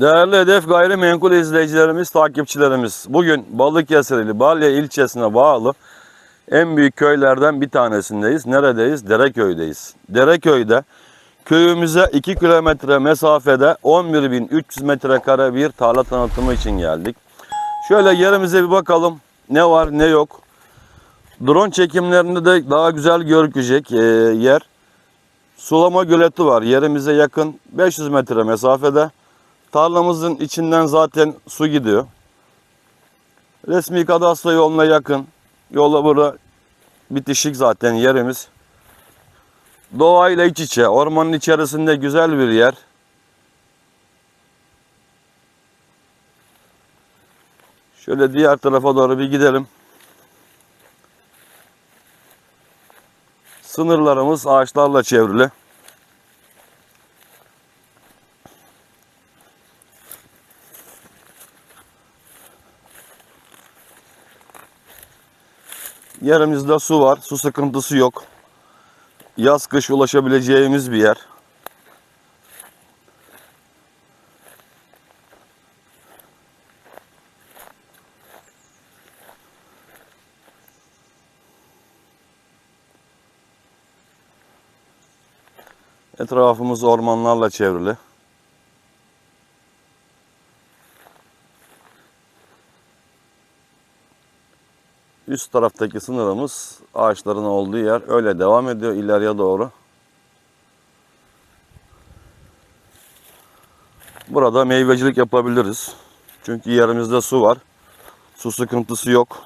Değerli Hedef Gayrimenkul izleyicilerimiz, takipçilerimiz. Bugün Balıkesir ili Balya ilçesine bağlı en büyük köylerden bir tanesindeyiz. Neredeyiz? Dereköy'deyiz. Dereköy'de köyümüze 2 kilometre mesafede 11.300 metrekare bir tarla tanıtımı için geldik. Şöyle yerimize bir bakalım. Ne var ne yok. Drone çekimlerinde de daha güzel görükecek e, yer. Sulama göleti var. Yerimize yakın 500 metre mesafede. Tarlamızın içinden zaten su gidiyor. Resmi kadastro yoluna yakın. Yola burada bitişik zaten yerimiz. Doğayla iç içe, ormanın içerisinde güzel bir yer. Şöyle diğer tarafa doğru bir gidelim. Sınırlarımız ağaçlarla çevrili. Yerimizde su var. Su sıkıntısı yok. Yaz kış ulaşabileceğimiz bir yer. Etrafımız ormanlarla çevrili. Üst taraftaki sınırımız ağaçların olduğu yer. Öyle devam ediyor ileriye doğru. Burada meyvecilik yapabiliriz. Çünkü yerimizde su var. Su sıkıntısı yok.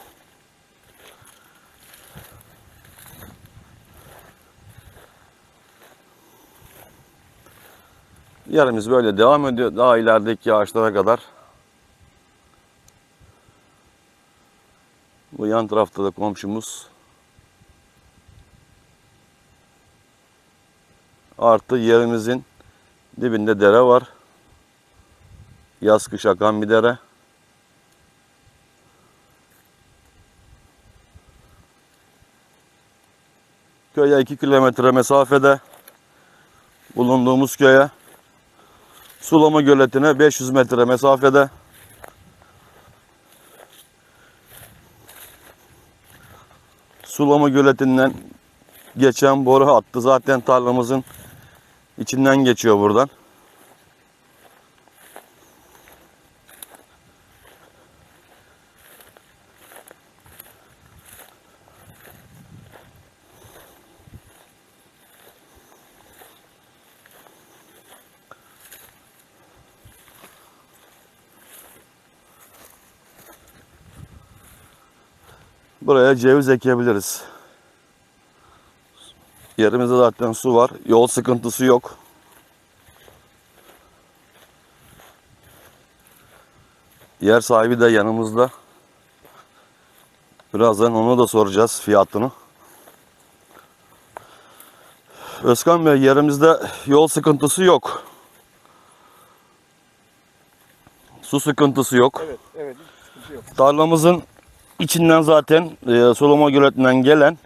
Yerimiz böyle devam ediyor. Daha ilerideki ağaçlara kadar. Bu yan tarafta da komşumuz. Artı yerimizin dibinde dere var. Yaz kış akan bir dere. Köye 2 kilometre mesafede bulunduğumuz köye sulama göletine 500 metre mesafede sulama göletinden geçen boru hattı zaten tarlamızın içinden geçiyor buradan. Buraya ceviz ekebiliriz. Yerimizde zaten su var. Yol sıkıntısı yok. Yer sahibi de yanımızda. Birazdan onu da soracağız fiyatını. Özkan Bey yerimizde yol sıkıntısı yok. Su sıkıntısı yok. Evet, evet sıkıntı yok. Tarlamızın içinden zaten e, sulama göletinden gelen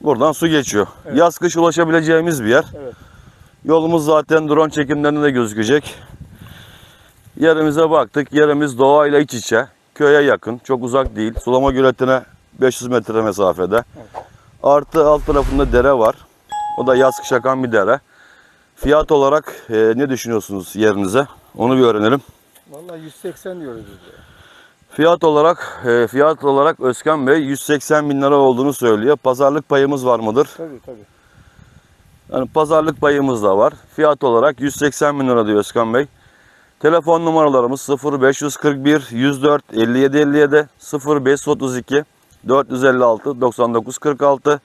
buradan su geçiyor. Evet. Yaz kış ulaşabileceğimiz bir yer. Evet. Yolumuz zaten drone çekimlerinde de gözükecek. Yerimize baktık. Yerimiz doğayla iç içe. Köye yakın. Çok uzak değil. Sulama göletine 500 metre mesafede. Artı alt tarafında dere var. O da yaz kış akan bir dere. Fiyat olarak e, ne düşünüyorsunuz yerinize? Onu bir öğrenelim. Vallahi 180 diyoruz biz de. Fiyat olarak e, fiyat olarak Özkan Bey 180 bin lira olduğunu söylüyor. Pazarlık payımız var mıdır? Tabii tabii. Yani pazarlık payımız da var. Fiyat olarak 180 bin lira diyor Özkan Bey. Telefon numaralarımız 0541 104 57 57 0532 456 99 46.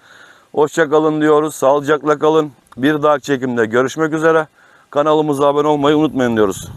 Hoşça kalın diyoruz. Sağlıcakla kalın. Bir dahaki çekimde görüşmek üzere. Kanalımıza abone olmayı unutmayın diyoruz.